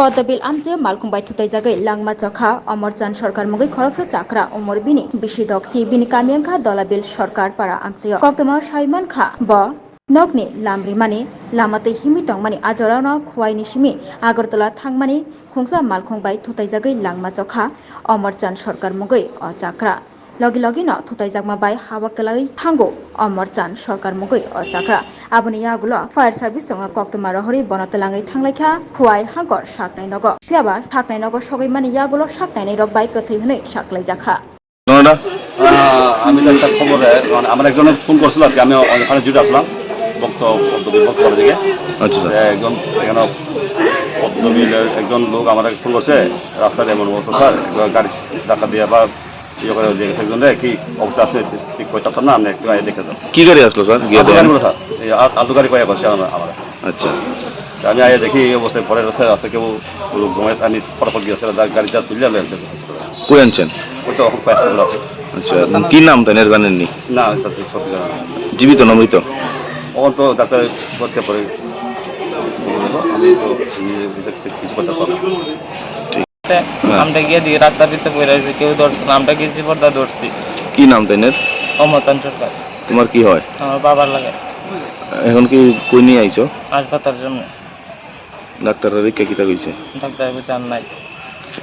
পদ্মবিল আমজে মালকুমবাই থুতাই জাগাই langma chakha অমরচান সরকার মুগৈ খরকসা চাকরা অমর বিনি। বিশি দকচি বিনি কামিয়াংখা দলাবিল সরকার পারা আমজে কক্তমা সাইমান খা ব। নগনি লামরি মানে লামাতে হিমিটং মানে আজরানো খোয়াইনি সিমি আগরতলা থাংমানি খুংসা মালখংবাই থুতাই জাগাই langma chakha অমরচান সরকার মুগৈ অ চাকরা। লগে লগে ন থুতাই জাগমা বাই হাওয়া কেলাই থাঙ্গো। অমরচান সরকার মুগৈ অ চাকরা আবনি ইয়াগুলো ফায়ার সার্ভিস সঙ্গে কক্তমা রহরি বনতলাঙ্গै থাংলাইখা খুয়াই হাঙ্কর সাকনাই নগ সিয়াবার সাকনাই নগ সগৈ মানে ইয়াগুলো সাকনাই রক বাই কথৈ হनै সাকলাই জাখা। আমি তো একটা খবরে মানে আমার একজন ফোন করছিল আর কি আমি ওখানে জুড়ে আসলাম দিকে আচ্ছা একজন এখানে একজন লোক আমার ফোন করছে রাস্তায় এমন অবস্থা স্যার গাড়ি ধাক্কা দিয়ে বা ইয়ে করে দিয়ে গেছে একজন কি অবস্থা? আসলে ঠিক করতে পারতাম না আপনি একটু আগে দেখে যান কি গাড়ি আসলো স্যার? গিয়ে আলু গাড়ি স্যার এই আ- আলু গাড়ি কয়ে করছে আমার আমার। আচ্ছা। তা আমি আগে দেখি এই অবস্থায় পরে আছে কেউ আমি গিয়েছে তুলে লেনছে কই আনছেন? ওই তো আছে আচ্ছা কি নাম তাই এর জানেননি? না তাতে সত্যি জানা না। জীবিত না মৃত? ও তো ডাক্তার পারে আমি তো নিজে কিছু করতে পারব না। হ্যাঁ। আমরা গিয়ে দিয়ে রাস্তা ভিতরে পড়ে রয়েছে কেউ ধরছে না। আমরা গেছি পর্দা ধরছি। কি নাম তাই এর? অমতান সরকার। তোমার কি হয়? আমার বাবার লাগে। এখন কি কই নিয়ে আইছো? হাসপাতালের জন্য। ডাক্তাররা রেখে কিতা কইছে? ডাক্তার চান নাই।